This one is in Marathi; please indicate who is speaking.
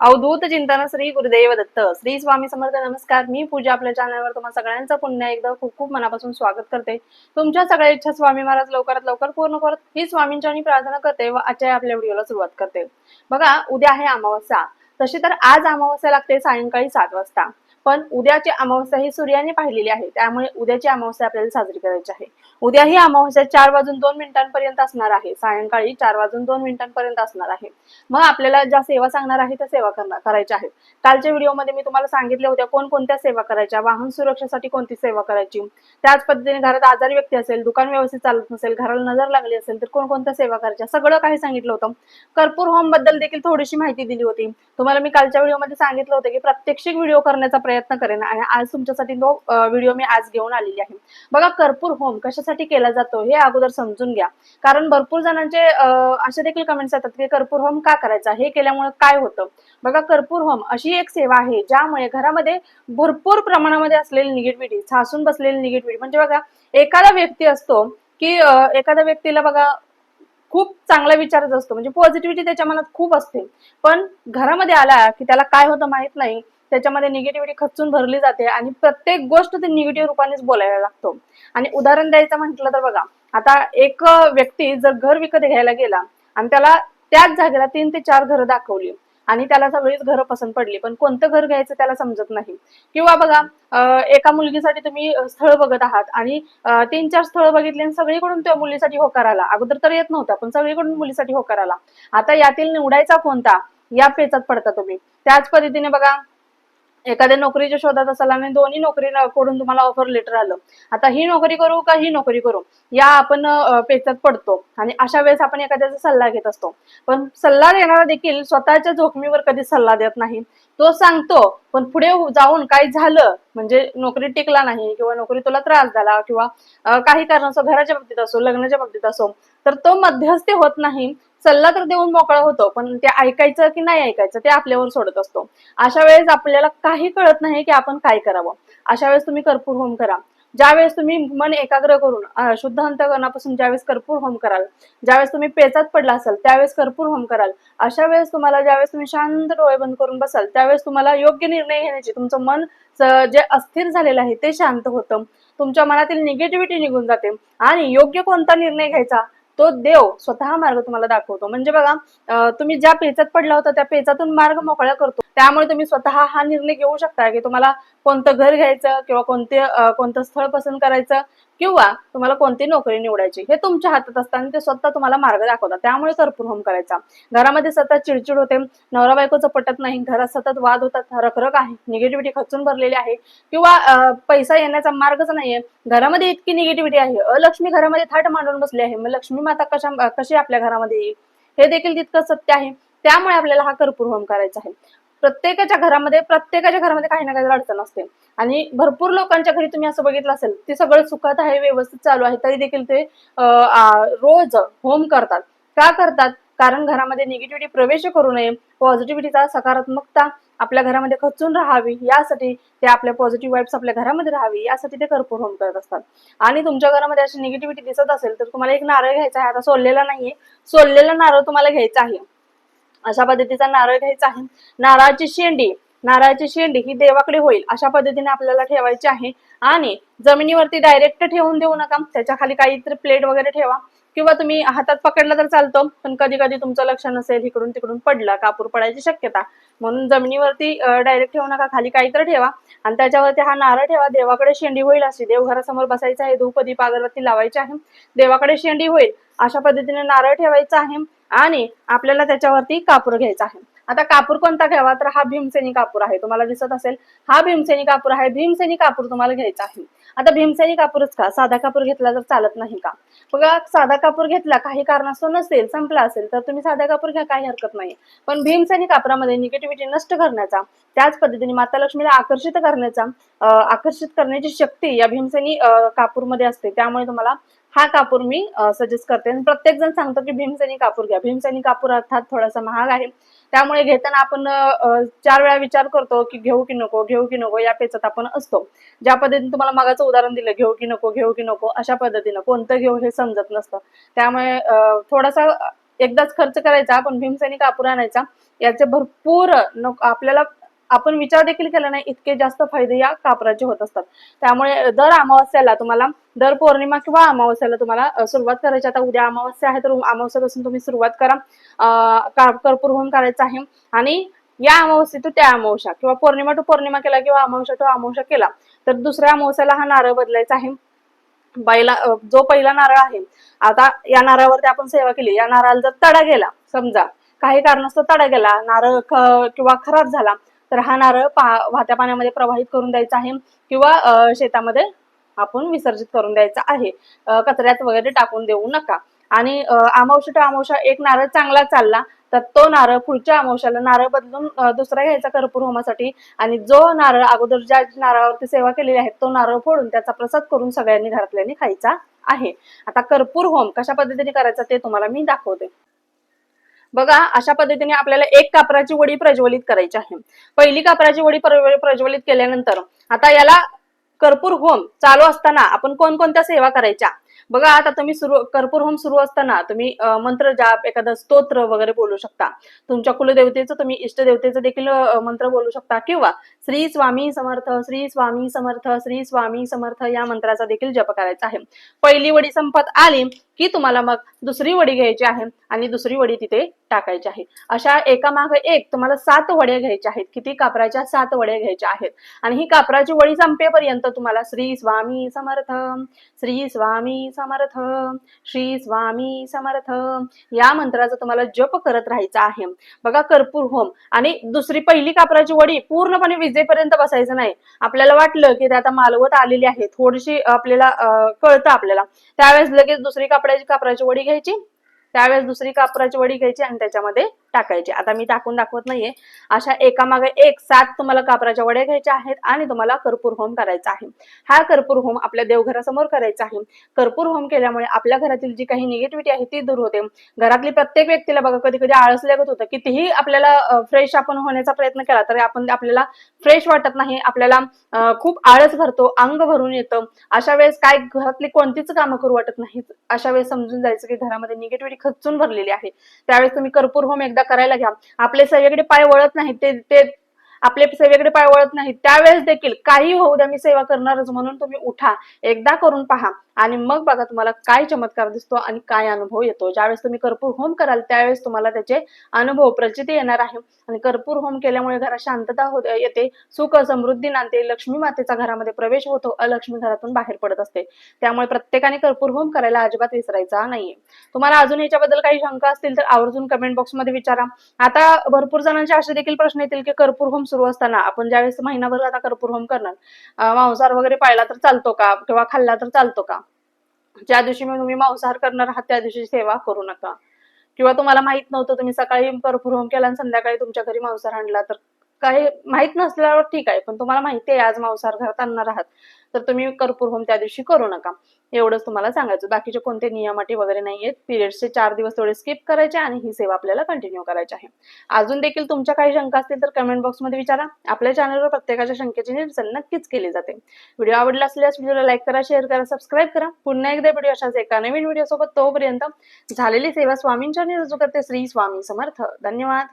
Speaker 1: अवधूत चिंतन श्री गुरुदेव दत्त. श्री स्वामी समर्थ नमस्कार. मी पूजा आपल्या चॅनलवर तुम्हा सगळ्यांचं पुन्हा एकदा खूप खूप मनापासून स्वागत करते. तुमच्या सगळ्या इच्छा स्वामी महाराज लवकरात लवकर पूर्ण करत ही स्वामींच्या आणि प्रार्थना करते व आजच्या आपल्या व्हिडिओला सुरुवात करते. बघा उद्या आहे अमावस्या. तशी तर आज अमावस्या लागते सायंकाळी सात वाजता. पण उद्याची अमावस्या ही सूर्याने पाहिलेली आहे. त्यामुळे उद्याची अमावस्या आपल्याला साजरी करायची आहे. उद्या ही अमावस्या चार वाजून दोन मिनिटांपर्यंत असणार आहे. सायंकाळी चार वाजून दोन मिनिटांपर्यंत असणार आहे. मग आपल्याला ज्या सेवा सांगणार आहे त्या सेवा करणार करायच्या आहेत. कालच्या व्हिडिओमध्ये मी तुम्हाला सांगितल्या होत्या कोणकोणत्या सेवा करायच्या? वाहन सुरक्षेसाठी कोणती सेवा करायची? त्याच पद्धतीने घरात आजारी व्यक्ती असेल दुकान व्यवस्थित चालत नसेल घराला नजर लागली असेल तर कोणकोणत्या सेवा करायच्या? सगळं काही सांगितलं होतं. कर्पूर होमबद्दल देखील थोडीशी माहिती दिली होती. तुम्हाला मी कालच्या व्हिडिओमध्ये सांगितलं होतं की प्रात्यक्षिक व्हिडिओ करण्याचा प्रयत्न प्रयत्न करेन आणि आज तुमच्यासाठी तो व्हिडिओ मी आज घेऊन आलेली आहे. बघा कर्पूर होम कशासाठी केला जातो हे अगोदर समजून घ्या. कारण भरपूर जणांचे असे देखील कमेंट्स येतात की कर्पूर होम का करायचा? हे केल्यामुळे काय होतं? बघा कर्पूर होम अशी एक सेवा आहे ज्यामुळे घरामध्ये भरपूर प्रमाणामध्ये असलेली निगेटिव्हिटी सासून बसलेली निगेटिव्हिटी म्हणजे बघा एखादा व्यक्ती असतो की एखाद्या व्यक्तीला बघा खूप चांगला विचारच असतो. म्हणजे पॉझिटिव्हिटी त्याच्या मनात खूप असते. पण घरामध्ये आला की त्याला काय होतं माहीत नाही. त्याच्यामध्ये निगेटिव्हिटी खचून भरली जाते आणि प्रत्येक गोष्ट ते निगेटिव्ह रूपानेच बोलायला लागतो. आणि उदाहरण द्यायचं म्हटलं तर बघा आता एक व्यक्ती जर घर विकत घ्यायला गेला आणि त्याला त्याच जागेला तीन ते चार घरं दाखवली आणि त्याला सगळीच घरं पसंत पडली पण कोणतं घर घ्यायचं त्याला समजत नाही. किंवा बघा एका मुलगीसाठी तुम्ही स्थळ बघत आहात आणि तीन चार स्थळ बघितली आणि सगळीकडून त्या मुलीसाठी होकार आला. अगोदर तर येत नव्हता पण सगळीकडून मुलीसाठी होकार आला. आता यातील निवडायचा कोणता? या पेचात पडता तुम्ही. त्याच पद्धतीने बघा एखाद्या नोकरीच्या शोधात असाल आणि दोन्ही नोकरी कडून तुम्हाला ऑफर लेटर आलं. आता ही नोकरी करू का ही नोकरी करू? या आपण पेचात पडतो. आणि अशा वेळेस आपण एखाद्याचा सल्ला घेत असतो. पण सल्ला देणारा देखील स्वतःच्या जोखमीवर कधी सल्ला देत नाही. तो सांगतो पण पुढे जाऊन काय झालं? म्हणजे नोकरी टिकला नाही किंवा नोकरी तुला त्रास झाला किंवा काही कारण असो घराच्या बाबतीत असो लग्नाच्या बाबतीत असो तर तो मध्यस्थी होत नाही. सल्ला तर देऊन मोकळा होतो पण ते ऐकायचं की नाही ऐकायचं ते आपल्यावर सोडत असतो. अशा वेळेस आपल्याला काही कळत नाही की आपण काय करावं. अशा वेळेस तुम्ही कर्पूर होम करा. ज्यावेळेस तुम्ही मन एकाग्र करून शुद्ध अंतकरणापासून ज्यावेळेस कर्पूर होम कराल ज्यावेळेस तुम्ही पेचात पडला असाल त्यावेळेस कर्पूर होम कराल. अशा वेळेस तुम्हाला ज्यावेळेस तुम्ही शांत डोळे बंद करून बसाल त्यावेळेस तुम्हाला योग्य निर्णय घेण्याची तुमचं मन जे अस्थिर झालेलं आहे ते शांत होतं. तुमच्या मनातील निगेटिव्हिटी निघून जाते. आणि योग्य कोणता निर्णय घ्यायचा? तो देव स्वतः मार्ग तुम्हाला दाखवतो. म्हणजे बघा तुम्ही ज्या पेचात पडला होता त्या पेचातून मार्ग मोकळा करतो. त्यामुळे तुम्ही स्वतः हा निर्णय घेऊ शकता की तुम्हाला कोणतं घर घ्यायचं किंवा कोणते कोणतं स्थळ पसंत करायचं किंवा तुम्हाला कोणती नोकरी निवडायची हे तुमच्या हातात असतात आणि ते स्वतः तुम्हाला मार्ग दाखवतात. त्यामुळे कर्पूर होम करायचा. घरामध्ये सतत चिडचिड होते नवरा बायकोचं पटत नाही घरात सतत वाद होतात रखरख आहे निगेटिव्हिटी खचून भरलेली आहे किंवा पैसा येण्याचा मार्गच नाहीये. घरामध्ये इतकी निगेटिव्हिटी आहे. अलक्ष्मी घरामध्ये थाट मांडून बसली आहे. मग लक्ष्मी माता कशा कशी आपल्या घरामध्ये येईल? हे देखील तितकं सत्य आहे. त्यामुळे आपल्याला हा कर्पूर होम करायचा आहे. प्रत्येकाच्या घरामध्ये प्रत्येकाच्या घरामध्ये काही ना काही अडचण असते. आणि भरपूर लोकांच्या घरी तुम्ही असं बघितलं असेल ते सगळं सुखात आहे व्यवस्थित चालू आहे तरी देखील ते रोज होम करतात. का करतात? कारण घरामध्ये निगेटिव्हिटी प्रवेश करू नये पॉझिटिव्हिटीचा सकारात्मकता आपल्या घरामध्ये खचून राहावी यासाठी ते आपल्या पॉझिटिव्ह वाईब्स आपल्या घरामध्ये राहावी यासाठी ते कर्पूर होम करत असतात. आणि तुमच्या घरामध्ये अशी निगेटिव्हिटी दिसत असेल तर तुम्हाला एक नारळ घ्यायचा आहे. आता सोललेला नाहीये. सोललेला नारळ तुम्हाला घ्यायचा आहे. अशा पद्धतीचा नारळ घ्यायचा आहे. नारळाची शेंडी नारळाची शेंडी ही देवाकडे होईल अशा पद्धतीने आपल्याला ठेवायची आहे. आणि जमिनीवरती डायरेक्ट ठेवून देऊ नका त्याच्याखाली काहीतरी प्लेट वगैरे ठेवा. किंवा तुम्ही हातात पकडला तर चालतो पण कधी कधी तुमचं लक्ष नसेल इकडून तिकडून पडला कापूर पडायची शक्यता. म्हणून जमिनीवरती डायरेक्ट ठेवू नका खाली काहीतरी ठेवा. आणि त्याच्यावरती हा नारळ ठेवा देवाकडे शेंडी होईल अशी. देवघरासमोर बसायचं आहे धूपदीप अगरबत्ती लावायची आहे. देवाकडे शेंडी होईल अशा पद्धतीने नारळ ठेवायचा आहे. आणि आपल्याला त्याच्यावरती कापूर घ्यायचा आहे. आता कापूर कोणता घ्यावा? तर हा भीमसेनी कापूर आहे. तुम्हाला दिसत असेल हा भीमसेनी कापूर आहे. भीमसेनी कापूर तुम्हाला घ्यायचा आहे. आता भीमसेनी कापूरच का? साधा कापूर घेतला तर चालत नाही का? बघा साधा कापूर घेतला काही कारणास्तव नसेल संपला असेल तर तुम्ही साधा कापूर घ्या काही हरकत नाही. पण भीमसेनी कापरामध्ये निगेटिव्हिटी नष्ट करण्याचा त्याच पद्धतीने माता लक्ष्मीला आकर्षित करण्याचा आकर्षित करण्याची शक्ती या भीमसेनी कापूर कापूरमध्ये असते. त्यामुळे तुम्हाला हा कापूर मी सजेस्ट करते. आणि प्रत्येक जण सांगतो की भीमसेनी कापूर घ्या. भीमसेनी कापूर अर्थात थोडासा महाग आहे. त्यामुळे घेताना आपण चार वेळा विचार करतो की घेऊ की नको घेऊ की नको या पेचत आपण असतो. ज्या पद्धतीने तुम्हाला मागाचं उदाहरण दिलं घेऊ की नको घेऊ की नको अशा पद्धतीनं कोणतं घेऊ हे समजत नसतं. त्यामुळे अं, थोडासा एकदाच खर्च करायचा पण भीमसेनी कापूर आणायचा. याचे भरपूर आपल्याला आपण विचार देखील केला नाही इतके जास्त फायदे या कापराचे होत असतात. त्यामुळे दर अमावस्याला तुम्हाला दर पौर्णिमा किंवा अमावस्याला तुम्हाला सुरुवात करायची. आता उद्या अमावस्या आहे तर अमावस्यापासून तुम्ही सुरुवात करा. कर्पूर होम करायचं आहे. आणि या अमावस्ये टू त्या अमावस्या किंवा पौर्णिमा टू पौर्णिमा केला किंवा अमावस्या टू अमावस्या केला तर दुसऱ्या अमावस्याला हा नारळ बदलायचा आहे. बैला जो पहिला नारळ आहे आता या नारळावरती आपण सेवा केली. या नारळाला जर तडा गेला समजा काही कारणास्तव तडा गेला नारळ ख- किंवा खराब झाला तर हा नारळ पा वाहत्या पाण्यामध्ये प्रवाहित करून द्यायचा आहे किंवा शेतामध्ये आपण विसर्जित करून द्यायचा आहे. कचऱ्यात वगैरे टाकून देऊ नका. आणि अमावशी टू अमावस्या एक नारळ चांगला चालला तर तो नारळ पुढच्या अमावस्याला नारळ बदलून दुसरा घ्यायचा कर्पूर होमासाठी. आणि जो नारळ अगोदर ज्या नारळावरती सेवा केलेली आहे तो नारळ फोडून त्याचा प्रसाद करून सगळ्यांनी घरातल्यांनी खायचा आहे. आता कर्पूर होम कशा पद्धतीने करायचा ते तुम्हाला मी दाखवते. बघा अशा पद्धतीने आपल्याला एक कापराची वडी प्रज्वलित करायची आहे. पहिली कापराची वडी प्रज्वलित केल्यानंतर आता याला कर्पूर होम चालू असताना आपण कोणकोणत्या सेवा करायच्या? बघा आता तुम्ही सुरू कर्पूर होम सुरू असताना तुम्ही मंत्र जाप एखादं स्तोत्र वगैरे बोलू शकता. तुमच्या कुलदेवतेचं तुम्ही इष्टदेवतेचं देखील मंत्र बोलू शकता. किंवा श्री स्वामी समर्थ श्री स्वामी समर्थ श्री स्वामी समर्थ या मंत्राचा देखील जप करायचा आहे. पहिली वडी संपत आली की तुम्हाला मग दुसरी वडी घ्यायची आहे आणि दुसरी वडी तिथे टाकायचे आहे अशा एकामागे एक तुम्हाला सात वड्या घ्यायच्या आहेत. किती कापराच्या सात वड्या घ्यायच्या आहेत. आणि ही कापराची वडी संपेपर्यंत तुम्हाला श्री स्वामी समर्थ श्री स्वामी समर्थ श्री स्वामी समर्थ या मंत्राचा तुम्हाला जप करत राहायचा आहे. बघा कर्पूर होम. आणि दुसरी पहिली कापराची वडी पूर्णपणे विजेपर्यंत बसायचं नाही. आपल्याला वाटलं की ते आता मालवत आलेली आहे. थोडीशी आपल्याला कळतं आपल्याला. त्यावेळेस लगेच दुसरी कापडाची कापराची वडी घ्यायची. त्यावेळेस दुसरी कापराची वडी घ्यायची आणि त्याच्यामध्ये टाकायचे. आता मी टाकून दाखवत नाहीये. अशा एकामागे एक सात तुम्हाला कापराच्या वड्या घ्यायच्या आहेत आणि तुम्हाला कर्पूर होम करायचा आहे. हा कर्पूर होम आपल्या देवघरासमोर करायचा आहे. कर्पूर होम केल्यामुळे आपल्या घरातील जी काही निगेटिव्हिटी आहे ती दूर होते. घरातली प्रत्येक व्यक्तीला बघा कधी कधी आळस लागत होतं. कितीही आपल्याला फ्रेश आपण होण्याचा प्रयत्न केला तरी आपण आपल्याला फ्रेश वाटत नाही. आपल्याला खूप आळस भरतो अंग भरून येतं. अशा वेळेस काय घरातली कोणतीच कामं करू वाटत नाहीत. अशा वेळेस समजून जायचं की घरामध्ये निगेटिव्हिटी खचून भरलेली आहे. त्यावेळेस तुम्ही कर्पूर होम एकदा करायला घ्या. आपले सगळीकडे पाय वळत नाहीत ते ते आपले सेवेकडे पाय वळत नाहीत. त्यावेळेस देखील काही होऊ द्या मी सेवा करणारच म्हणून तुम्ही उठा. एकदा करून पहा. आणि मग बघा तुम्हाला काय चमत्कार दिसतो आणि काय अनुभव येतो. ज्यावेळेस तुम्ही कर्पूर होम कराल त्यावेळेस तुम्हाला त्याचे अनुभव प्रचिती येणार आहे. आणि कर्पूर होम केल्यामुळे घरात शांतता होते येते. सुख समृद्धी नांदते लक्ष्मी मातेचा घरामध्ये प्रवेश होतो. अलक्ष्मी घरातून बाहेर पडत असते. त्यामुळे प्रत्येकाने कर्पूर होम करायला अजिबात विसरायचा नाहीये. तुम्हाला अजून याच्याबद्दल काही शंका असतील तर आवर्जून कमेंट बॉक्समध्ये विचारा. आता भरपूर जणांचे असे देखील प्रश्न येतील की कर्पूर होम सुरू असताना आपण ज्यावेळेस महिनाभर आता कर्पूर होम करणार मांसार मांसाहार वगैरे पाळला तर चालतो का? किंवा खाल्ला तर चालतो का? ज्या दिवशी मी तुम्ही मांसाहार करणार आहात त्या दिवशी सेवा करू नका. किंवा तुम्हाला माहीत नव्हतं तुम्ही सकाळी कर्पूर होम केला आणि संध्याकाळी तुमच्या घरी मांसाहार आणला तर काही माहीत नसल्यावर ठीक आहे पण तुम्हाला माहिती आहे आज मांसाहार घरात आणणार आहात. तर तुम्ही कर्पूर होम त्या दिवशी करू नका. एवढंच तुम्हाला सांगायचं. बाकीचे कोणते नियम अटी वगैरे नाहीयेत पिरियड्सचे चार दिवस थोडे स्किप करायचे आणि ही सेवा आपल्याला कंटिन्यू करायची आहे. अजून देखील तुमच्या काही शंका असतील तर कमेंट बॉक्समध्ये विचारा. आपल्या चॅनलवर प्रत्येकाच्या शंकेची निरसन नक्कीच केली जाते. व्हिडिओ आवडला असल्यास व्हिडिओला लाईक करा शेअर करा सबस्क्राईब करा. पुन्हा एकदा व्हिडिओ अशाच एका नवीन व्हिडिओ सोबत. तोपर्यंत झालेली सेवा स्वामींच्या निरजू करते. श्री स्वामी समर्थ. धन्यवाद.